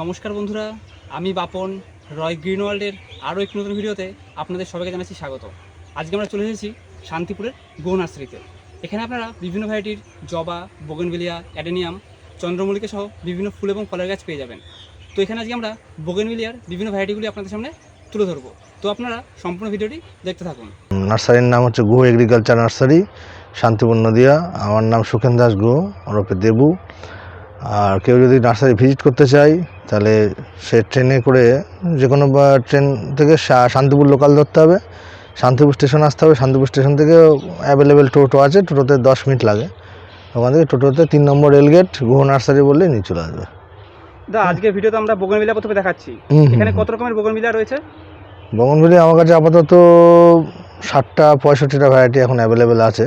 নমস্কার বন্ধুরা, আমি বাপন, রয় গ্রিন ওয়ার্ল্ডের আরও একটি নতুন ভিডিওতে আপনাদের সবাইকে জানাচ্ছি স্বাগত। আজকে আমরা চলে এসেছি শান্তিপুরের গো নার্সারিতে। এখানে আপনারা বিভিন্ন ভ্যারাইটির জবা, বোগেনভিলিয়া, অ্যাডেনিয়াম, চন্দ্রমল্লিকা সহ বিভিন্ন ফুল এবং ফলের গাছ পেয়ে যাবেন। তো এখানে আজকে আমরা বোগেনভিলিয়ার বিভিন্ন ভ্যারাইটিগুলি আপনাদের সামনে তুলে ধরবো। তো আপনারা সম্পূর্ণ ভিডিওটি দেখতে থাকুন। নার্সারির নাম হচ্ছে গুহ এগ্রিকালচার নার্সারি, শান্তিপুর নদিয়া। আমার নাম সুখেন দাস গুহ ওরফে দেবু। আর কেউ যদি নার্সারি ভিজিট করতে চায় তাহলে সে ট্রেনে করে যে কোনো বা ট্রেন থেকে শান্তিপুর লোকাল ধরতে হবে। শান্তিপুর স্টেশন আসতে হবে। শান্তিপুর স্টেশন থেকে অ্যাভেলেবেল টোটো আছে। টোটোতে দশ মিনিট লাগে। ওখান থেকে টোটোতে তিন নম্বর রেলগেট গুহ নার্সারি বললে নিয়ে চলে আসবে। দা আজকের ভিডিওতে আমরা বোগেনভিলিয়া প্রথমে দেখাচ্ছি। এখানে কত রকমের বোগেনভিলিয়া রয়েছে? বগনভেলি আমার কাছে আপাতত ষাটটা পঁয়ষট্টিটা ভ্যারাইটি এখন অ্যাভেলেবেল আছে।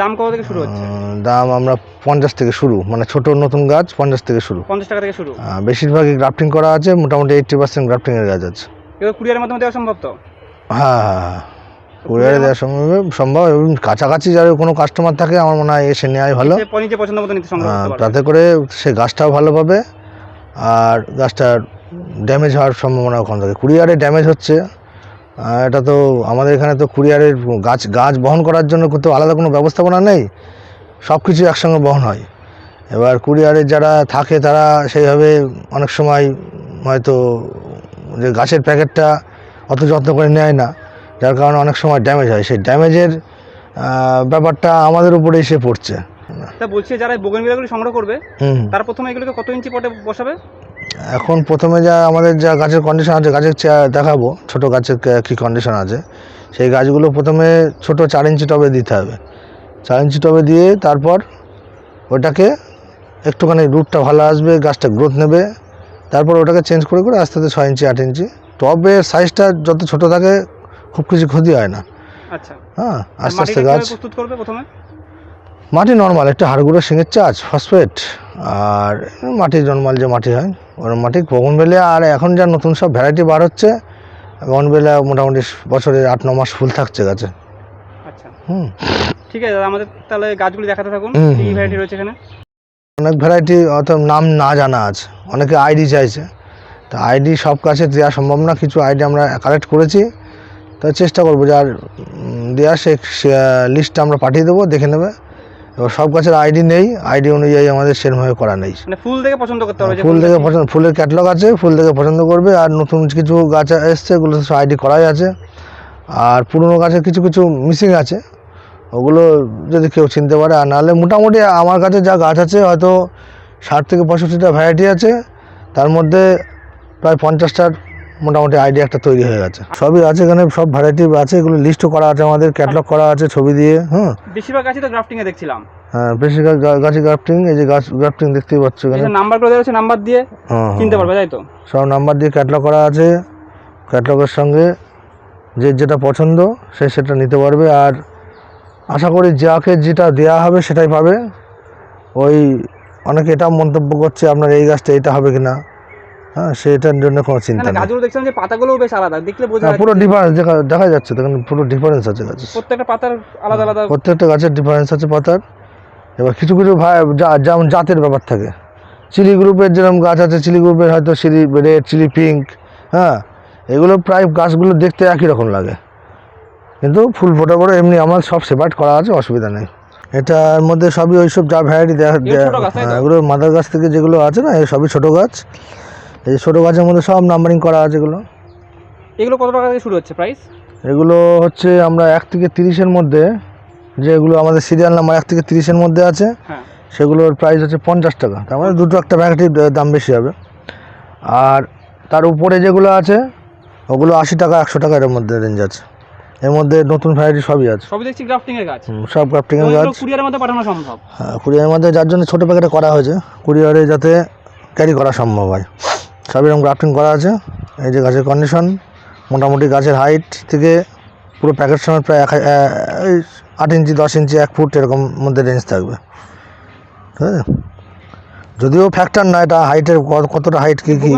দাম কত থেকে শুরু হচ্ছে? দাম আমরা পঞ্চাশ থেকে শুরু মানে ছোট নতুন গাছ পঞ্চাশ থেকে শুরু। পঞ্চাশ টাকা থেকে শুরু। বেশিরভাগই গ্রাফটিং করা আছে মোটামুটি এইট্টি পার্সেন্ট গ্রাফটিংয়ের গাছ আছে। এগুলো কুরিয়ারের মাধ্যমে দেওয়া সম্ভব তো? হ্যাঁ হ্যাঁ হ্যাঁ। কুরিয়ারে দেওয়া সম্ভব সম্ভব। এবং কাছাকাছি যারা কোনো কাস্টমার থাকে আমার মনে হয় এসে নেওয়াই ভালো। পছন্দ মতো নিতে তাতে করে সে গাছটাও ভালো পাবে আর গাছটার ড্যামেজ হওয়ার সম্ভাবনা ওখান থাকে। কুরিয়ারে ড্যামেজ হচ্ছে এটা তো আমাদের এখানে তো কুরিয়ারের গাছ গাছ বহন করার জন্য তো আলাদা কোনো ব্যবস্থাপনা নেই। সব কিছু একসঙ্গে বহন হয়। এবার কুরিয়ারে যারা থাকে তারা সেইভাবে অনেক সময় হয়তো যে গাছের প্যাকেটটা অত যত্ন করে নেয় না। যার কারণে অনেক সময় ড্যামেজ হয়। সেই ড্যামেজের ব্যাপারটা আমাদের উপরে এসে পড়ছে। তা বলছি যারা বোগেনভিলিয়াগুলি সংগ্রহ করবে তারা প্রথমে এগুলোকে কত ইঞ্চি পটে বসাবে? এখন প্রথমে যা আমাদের যা গাছের কন্ডিশন আছে গাছের চা- দেখাবো ছোট গাছের কে- কন্ডিশন আছে। সেই গাছগুলো প্রথমে ছোট চার ইঞ্চি টবে দিতে হবে। চার ইঞ্চি টবে দিয়ে তারপর ওটাকে একটুখানি রুটটা ভালো আসবে গাছটা গ্রোথ নেবে। তারপর ওটাকে চেঞ্জ করে করে আস্তে আস্তে ছয় ইঞ্চি আট ইঞ্চি। টবের সাইজটা যত ছোট থাকে খুব কিছু ক্ষতি হয় না। আচ্ছা। হ্যাঁ আস্তে আস্তে গাছ মাটি নর্মাল একটু হাড়গুঁড়ো শিঙের চাষ ফসফেট আর মাটি নর্মাল যে মাটি হয় মাটি বগনবেলিয়া আর এখন যা নতুন সব ভ্যারাইটি বার হচ্ছে বগনবেলিয়া মোটামুটি মোটামুটি আট ন মাস ফুল থাকছে গাছে। আচ্ছা। হুম। ঠিক আছে দাদা আমাদের তাহলে গাছগুলি দেখাতে থাকুন কি ভ্যারাইটি রয়েছে এখানে? অনেক ভ্যারাইটি অত নাম না জানা আছে। অনেকে আইডি চাইছে। তা আইডি সব কাছে দেওয়া সম্ভব না কিছু আইডি আমরা কালেক্ট করেছি। তা চেষ্টা করব যার দেওয়া সে লিস্টটা আমরা পাঠিয়ে দেবো দেখে নেবে। এবার সব গাছের আইডি নেই আইডি অনুযায়ী আমাদের সেরমভাবে করা নেই। মানে ফুল দেখে পছন্দ করতে হবে ফুল দেখে পছন্দ ফুলের ক্যাটলগ আছে ফুল দেখে পছন্দ করবে আর নতুন কিছু গাছ এসছে ওগুলো সব আইডি করাই আছে। আর পুরনো গাছের কিছু কিছু মিসিং আছে ওগুলো যদি কেউ চিনতে পারে আর নাহলে মোটামুটি আমার কাছে যা গাছ আছে হয়তো ষাট থেকে পঁয়ষট্টিটা ভ্যারাইটি আছে তার মধ্যে প্রায় পঞ্চাশটার মোটামুটি আইডিয়া একটা তৈরি হয়ে গেছে। সবই আছে এখানে সব ভ্যারাইটি আছে এগুলো লিস্টও করা আছে আমাদের ক্যাটলগ করা আছে ছবি দিয়ে হ্যাঁ বেশিরভাগ গাছই তো গ্রাফটিং এ দেখছিলাম। হ্যাঁ বেশিরভাগ গা- গাছে গ্রাফটিং এই যে গাছ গ্রাফটিং দেখতেই পাচ্ছ এখানে। নাম্বার করে দেওয়া হচ্ছে নাম্বার দিয়ে হ্যাঁ চিনতে হ্যাঁ। পারবে তাই তো? সব নাম্বার দিয়ে ক্যাটলগ করা আছে ক্যাটলগের সঙ্গে যে যেটা পছন্দ সে সেটা নিতে পারবে। আর আশা করি যাকে যেটা দেওয়া হবে সেটাই পাবে। ওই অনেকে এটা মন্তব্য করছে আপনার এই গাছটা এটা হবে কিনা। হ্যাঁ সেটার জন্য কোনো চিন্তা নেই। গাছগুলো দেখছিলাম যে পাতাগুলোও বেশ আলাদা দেখলে বোঝা হ্যাঁ, পুরো ডিফারেন্স দেখা দেখা যাচ্ছে দেখেন পুরো ডিফারেন্স আছে গাছে প্রত্যেকটা পাতার আলাদা আলাদা প্রত্যেকটা গাছের ডিফারেন্স আছে পাতার। এবার কিছু কিছু ভাই যেমন জাতের ব্যাপার থাকে। চিলি গ্রুপের যেরকম গাছ আছে চিলি গ্রুপের হয়তো চিলি রেড চিলি পিঙ্ক হ্যাঁ এগুলো প্রায় গাছগুলো দেখতে একই রকম লাগে। কিন্তু ফুল ফোটা করে এমনি আমার সব সেপারেট করা আছে অসুবিধা নেই। এটার মধ্যে সবই ওইসব যা ভ্যারাইটি তো? এগুলো মাদার গাছ থেকে যেগুলো আছে না সবই ছোটো গাছ। এই যে ছোটো গাছের মধ্যে সব নাম্বারিং করা আছে এগুলো। এগুলো কত টাকা থেকে শুরু হচ্ছে প্রাইস এগুলো হচ্ছে আমরা এক থেকে তিরিশের মধ্যে যেগুলো আমাদের সিরিয়াল নাম্বার এক থেকে তিরিশের মধ্যে আছে হ্যাঁ। সেগুলোর প্রাইস হচ্ছে পঞ্চাশ টাকা। তার মানে দুটো একটা ভ্যারাইটির দাম বেশি হবে। আর তার উপরে যেগুলো আছে ওগুলো আশি টাকা একশো টাকা এর মধ্যে রেঞ্জ আছে। এর মধ্যে নতুন ভ্যারাইটি সবই আছে। সবই দেখছি গ্রাফটিং এর গাছ। হুম, সব ক্রাফটিংয়ের এগুলো গাছ। কুরিয়ারের মধ্যে পাঠানো সম্ভব? হ্যাঁ, কুরিয়ারের মধ্যে যার জন্য ছোটো প্যাকেটে করা হয়েছে কুরিয়ারে যাতে ক্যারি করা সম্ভব হয়। সব এরকম গ্রাফটিং করা আছে। এই যে গাছের কন্ডিশন মোটামুটি গাছের হাইট থেকে পুরো প্যাকেট সময় প্রায় এক আট ইঞ্চি দশ ইঞ্চি এক ফুট এরকম মধ্যে রেঞ্জ থাকবে। ঠিক আছে? যদিও ফ্যাক্টর না এটা হাইটের কতটা হাইট কী কী।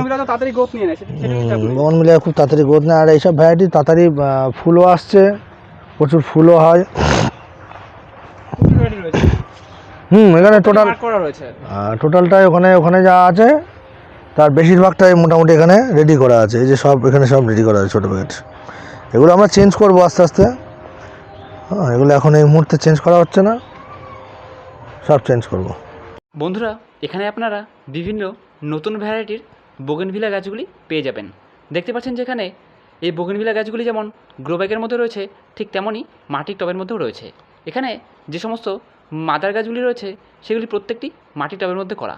বন মিলিয়ে খুব তাড়াতাড়ি গ্রোথ নেয়। আর এইসব ভ্যারাইটি তাড়াতাড়ি ফুলও আসছে প্রচুর ফুলও হয়। হুম এখানে টোটাল টোটালটাই ওখানে ওখানে যা আছে তার বেশিরভাগটাই মোটামুটি এখানে রেডি করা আছে। এই যে সব, এখানে সব রেডি করা আছে ছোটো প্যাকেট এগুলো আমরা চেঞ্জ করব আস্তে আস্তে। হ্যাঁ এগুলো এখন এই মুহূর্তে চেঞ্জ করা হচ্ছে না। সব চেঞ্জ করব। বন্ধুরা, এখানে আপনারা বিভিন্ন নতুন ভ্যারাইটির বোগেনভিলা গাছগুলি পেয়ে যাবেন। দেখতে পাচ্ছেন যেখানে এই বোগেনভিলা গাছগুলি যেমন গ্রো ব্যাগের মধ্যে রয়েছে, ঠিক তেমনই মাটির টবের মধ্যেও রয়েছে। এখানে যে সমস্ত মাদার গাছগুলি রয়েছে, সেগুলি প্রত্যেকটি মাটির টবের মধ্যে করা।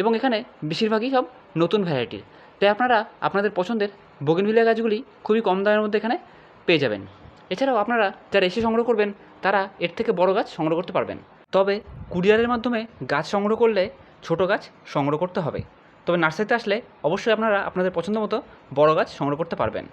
এবং এখানে বেশিরভাগই সব নতুন ভ্যারাইটির তাই আপনারা আপনাদের পছন্দের বোগেনভিলা গাছগুলি খুবই কম দামের মধ্যে এখানে পেয়ে যাবেন। এছাড়াও আপনারা যারা এসে সংগ্রহ করবেন, তারা এর থেকে বড় গাছ সংগ্রহ করতে পারবেন। তবে কুরিয়ারের মাধ্যমে গাছ সংগ্রহ করলে ছোট গাছ সংগ্রহ করতে হবে। তবে নার্সারিতে আসলে অবশ্যই আপনারা আপনাদের পছন্দ মতো বড় গাছ সংগ্রহ করতে পারবেন।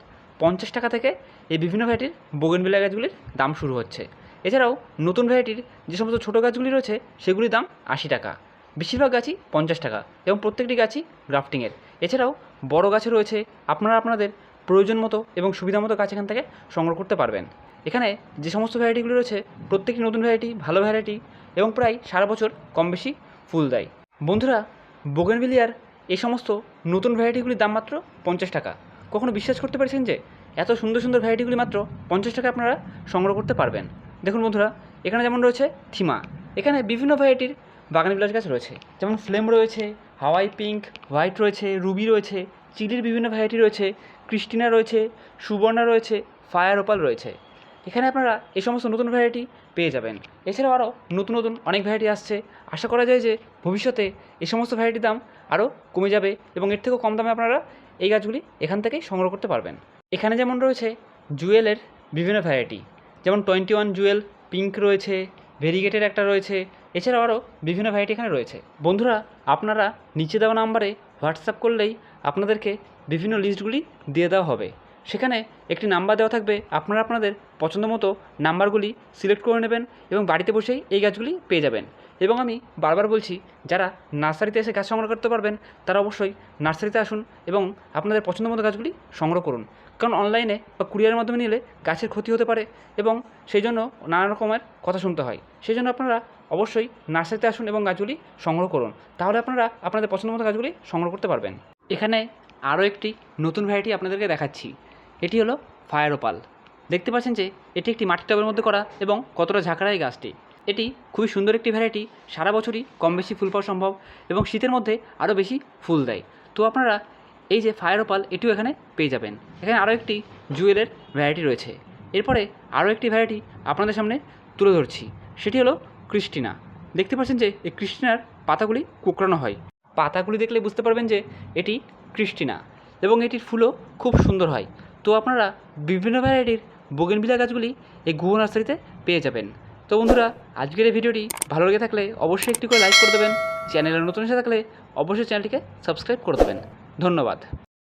পঞ্চাশ টাকা থেকে এই বিভিন্ন ভ্যারাইটির বোগেনভিলা গাছগুলির দাম শুরু হচ্ছে। এছাড়াও নতুন ভ্যারাইটির যে সমস্ত ছোটো গাছগুলি রয়েছে, সেগুলির দাম আশি টাকা। বেশিরভাগ গাছই পঞ্চাশ টাকা এবং প্রত্যেকটি গাছই গ্রাফটিংয়ের। এছাড়াও বড় গাছে রয়েছে আপনারা আপনাদের প্রয়োজন মতো এবং সুবিধা মতো গাছ এখান থেকে সংগ্রহ করতে পারবেন। এখানে যে সমস্ত ভ্যারাইটিগুলি রয়েছে, প্রত্যেকটি নতুন ভ্যারাইটি, ভালো ভ্যারাইটি এবং প্রায় সারা বছর কম বেশি ফুল দেয়। বন্ধুরা বোগেনভিলিয়ার এই সমস্ত নতুন ভ্যারাইটিগুলির দাম মাত্র পঞ্চাশ টাকা। কখনো বিশ্বাস করতে পারছেন যে এত সুন্দর সুন্দর ভ্যারাইটিগুলি মাত্র পঞ্চাশ টাকা আপনারা সংগ্রহ করতে পারবেন? দেখুন বন্ধুরা, এখানে যেমন রয়েছে থিমা। এখানে বিভিন্ন ভ্যারাইটির বাগানি বিলাস গাছ রয়েছে। যেমন ফ্লেম রয়েছে, হাওয়াই পিঙ্ক, হোয়াইট রয়েছে, রুবি রয়েছে, চিলির বিভিন্ন ভ্যারাইটি রয়েছে, ক্রিস্টিনা রয়েছে, সুবর্ণা রয়েছে, ফায়ার ওপাল রয়েছে। এখানে আপনারা এই সমস্ত নতুন ভ্যারাইটি পেয়ে যাবেন। এছাড়াও আরও নতুন নতুন অনেক ভ্যারাইটি আসছে। আশা করা যায় যে ভবিষ্যতে এই সমস্ত ভ্যারাইটির দাম আরও কমে যাবে এবং এর থেকেও কম দামে আপনারা এই গাছগুলি এখান থেকেই সংগ্রহ করতে পারবেন। এখানে যেমন রয়েছে, জুয়েলের বিভিন্ন ভ্যারাইটি যেমন টোয়েন্টি ওয়ান জুয়েল পিঙ্ক রয়েছে ভেরিগেটের একটা রয়েছে। এছাড়া আরও বিভিন্ন ভ্যারাইটি এখানে রয়েছে। বন্ধুরা, আপনারা নিচে দেওয়া নাম্বারে হোয়াটসঅ্যাপ করলেই আপনাদেরকে বিভিন্ন লিস্টগুলি দিয়ে দেওয়া হবে। সেখানে একটি নাম্বার দেওয়া থাকবে। আপনারা আপনাদের পছন্দ মতো নাম্বারগুলি সিলেক্ট করে নেবেন এবং বাড়িতে বসেই এই গাছগুলি পেয়ে যাবেন। এবং আমি বারবার বলছি, যারা নার্সারিতে এসে গাছ সংগ্রহ করতে পারবেন, তারা অবশ্যই নার্সারিতে আসুন এবং আপনাদের পছন্দ মতো গাছগুলি সংগ্রহ করুন। কারণ অনলাইনে বা কুরিয়ারের মাধ্যমে নিলে গাছের ক্ষতি হতে পারে এবং সেই জন্য নানা রকমের কথা শুনতে হয়। সেই জন্য আপনারা অবশ্যই নার্সারিতে আসুন এবং গাছগুলি সংগ্রহ করুন। তাহলে আপনারা আপনাদের পছন্দ মতো গাছগুলি সংগ্রহ করতে পারবেন। এখানে আরও একটি নতুন ভ্যারাইটি আপনাদেরকে দেখাচ্ছি। এটি হলো ফায়ার ওপাল দেখতে পাচ্ছেন যে এটি একটি মাটির টবের মধ্যে করা এবং কতটা ঝাঁকড়া এই গাছটি। এটি খুবই সুন্দর একটি ভ্যারাইটি সারা বছরই কম বেশি ফুল পাওয়া সম্ভব এবং শীতের মধ্যে আরও বেশি ফুল দেয়। তো আপনারা এই যে ফায়ার ওপাল এটিও এখানে পেয়ে যাবেন। এখানে আরও একটি জুয়েলের ভ্যারাইটি রয়েছে। এরপরে আরও একটি ভ্যারাইটি আপনাদের সামনে তুলে ধরছি। সেটি হলো ক্রিস্টিনা দেখতে পাচ্ছেন যে এই ক্রিস্টিনার পাতাগুলি কুকরানো হয়। পাতাগুলি দেখলে বুঝতে পারবেন যে এটি ক্রিস্টিনা এবং এটির ফুলও খুব সুন্দর হয়। তো আপনারা বিভিন্ন ভ্যারাইটির বোগেনভিলা গাছগুলি এই গুহ নার্সারিতে পেয়ে যাবেন। তো বন্ধুরা, আজকের এই ভিডিওটি ভালো লেগে থাকলে অবশ্যই একটি করে লাইক করে দেবেন। চ্যানেলে নতুন এসে থাকলে অবশ্যই চ্যানেলটিকে সাবস্ক্রাইব করে দেবেন। ধন্যবাদ।